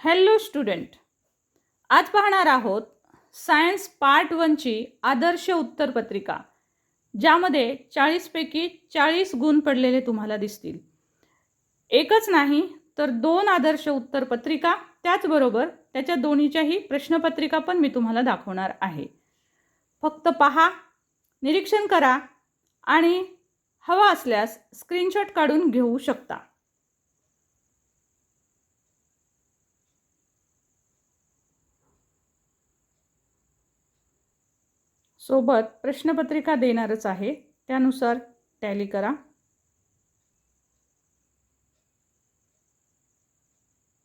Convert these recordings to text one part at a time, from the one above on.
Hello student. आज पाहणार आहोत सायन्स पार्ट वनची आदर्श उत्तरपत्रिका ज्यामध्ये चाळीसपैकी चाळीस गुण पडलेले तुम्हाला दिसतील. एकच नाही तर दोन आदर्श उत्तरपत्रिका त्याचबरोबर त्याच्या दोन्हीच्याही प्रश्नपत्रिका पण मी तुम्हाला दाखवणार आहे. फक्त पहा निरीक्षण करा आणि हवा असल्यास स्क्रीनशॉट काढून घेऊ शकता. सोबत प्रश्नपत्रिका देणारच आहे. त्यानुसार टॅली करा.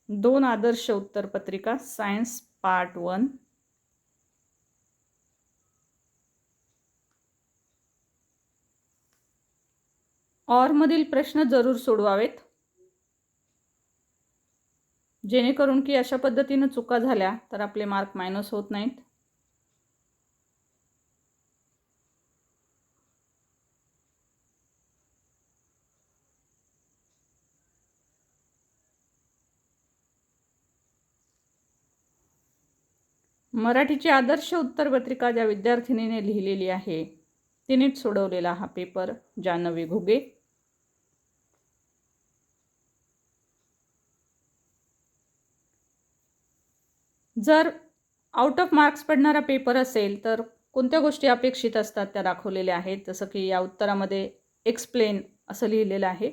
दोन आदर्श उत्तरपत्रिका सायन्स पार्ट वन. ऑरमधील प्रश्न जरूर सोडवावेत. जेणेकरून की अशा पद्धतीनं चुका झाल्या तर आपले मार्क मायनस होत नाहीत. मराठीची आदर्श उत्तरपत्रिका ज्या विद्यार्थिनीने लिहिलेली आहे तिनेच सोडवलेला हा पेपर जानवी घुगे. जर आउट ऑफ मार्क्स पडणारा पेपर असेल तर कोणत्या गोष्टी अपेक्षित असतात त्या दाखवलेल्या आहेत? जसं की या उत्तरामध्ये एक्सप्लेन असं लिहिलेलं आहे.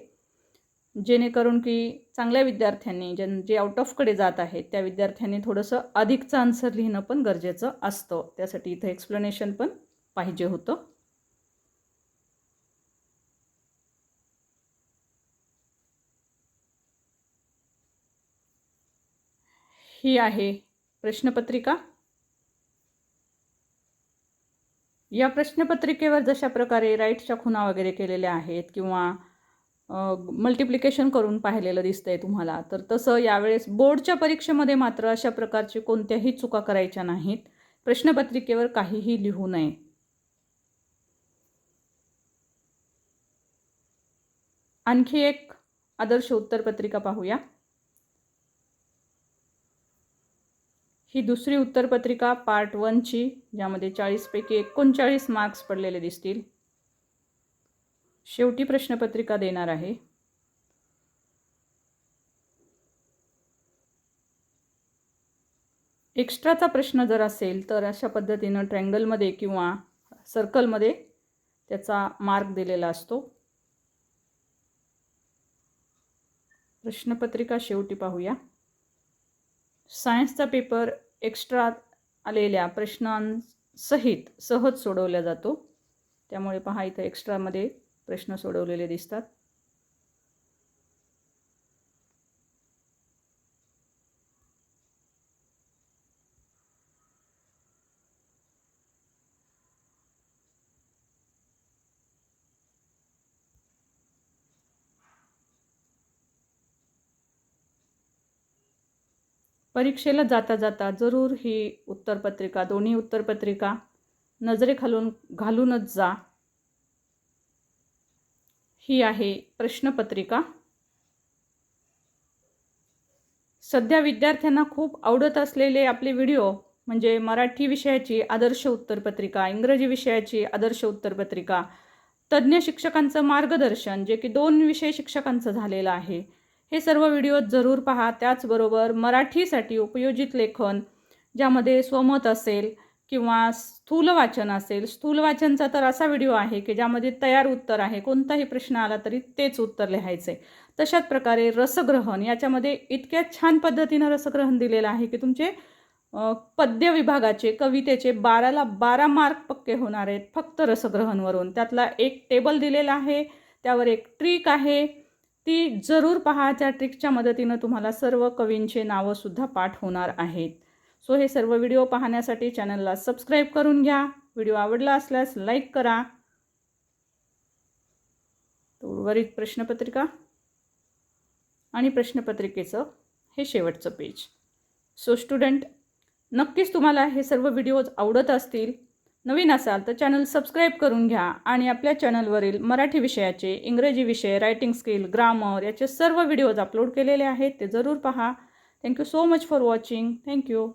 जेणेकरून की चांगल्या विद्यार्थ्यांनी ज्यां जे आउट ऑफकडे जात आहेत त्या विद्यार्थ्यांनी थोडंसं अधिकचं आन्सर लिहिणं पण गरजेचं असतं. त्यासाठी इथं एक्सप्लेनेशन पण पाहिजे होतं. ही आहे प्रश्नपत्रिका. या प्रश्नपत्रिकेवर जशा प्रकारे राईटच्या खुणा वगैरे केलेल्या आहेत किंवा मल्टिप्लिकेशन करून पाहिलेलं दिसतंय तुम्हाला. तर तसं यावेळेस बोर्डच्या परीक्षेमध्ये मात्र अशा प्रकारची कोणत्याही चुका करायच्या नाहीत. प्रश्नपत्रिकेवर काहीही लिहू नये. आणखी एक आदर्श उत्तरपत्रिका पाहूया. ही दुसरी उत्तरपत्रिका पार्ट वनची ज्यामध्ये चाळीसपैकी एकोणचाळीस मार्क्स पडलेले दिसतील. शेवटी प्रश्नपत्रिका देणार आहे. एक्स्ट्राचा प्रश्न जर असेल तर अशा पद्धतीनं ट्रँगलमध्ये किंवा सर्कलमध्ये त्याचा मार्क दिलेला असतो. प्रश्नपत्रिका शेवटी पाहूया. सायन्सचा पेपर एक्स्ट्रा आलेल्या प्रश्नांसहित सहज सोडवला जातो. त्यामुळे पहा इथं एक्स्ट्रामध्ये प्रश्न सोडवलेले दिसतात. परीक्षेला जाता जाता जरूर ही उत्तरपत्रिका दोन्ही उत्तरपत्रिका नजरेखालून घालूनच जा. ही आहे प्रश्नपत्रिका. सध्या विद्यार्थ्यांना खूप आवडत असलेले आपले व्हिडिओ म्हणजे मराठी विषयाची आदर्श उत्तरपत्रिका इंग्रजी विषयाची आदर्श उत्तरपत्रिका तज्ज्ञ शिक्षकांचं मार्गदर्शन जे की दोन विषय शिक्षकांचं झालेलं आहे हे सर्व व्हिडिओ जरूर पहा. त्याचबरोबर मराठीसाठी उपयोजित लेखन ज्यामध्ये स्वमत असेल किंवा स्थूल वाचन असेल स्थूल वाचनचा तर असा व्हिडिओ आहे की ज्यामध्ये तयार उत्तर आहे कोणताही प्रश्न आला तरी तेच उत्तर लिहायचं. आहे तशाच प्रकारे रसग्रहण याच्यामध्ये इतक्या छान पद्धतीनं रसग्रहण दिलेलं आहे की तुमचे पद्य विभागाचे कवितेचे बाराला बारा मार्क पक्के होणार आहेत फक्त रसग्रहणवरून. त्यातला एक टेबल दिलेला आहे त्यावर एक ट्रिक आहे. ती जरूर पहा त्या ट्रिकच्या मदतीनं तुम्हाला सर्व कवींचे नावंसुद्धा पाठ होणार आहेत. सो हे सर्व व्हिडिओ पाहण्यासाठी चॅनलला सबस्क्राईब करून घ्या. व्हिडिओ आवडला असल्यास लाईक करा. उर्वरित प्रश्नपत्रिका आणि प्रश्नपत्रिकेचं हे शेवटचं पेज. सो स्टुडंट नक्कीच तुम्हाला हे सर्व व्हिडिओज आवडत असतील नवीन असाल तर चॅनल सबस्क्राईब करून घ्या आणि आपल्या चॅनलवरील मराठी विषयाचे इंग्रजी विषय रायटिंग स्किल ग्रामर याचे सर्व व्हिडिओज अपलोड केलेले आहेत ते जरूर पहा. Thank you so much for watching thank you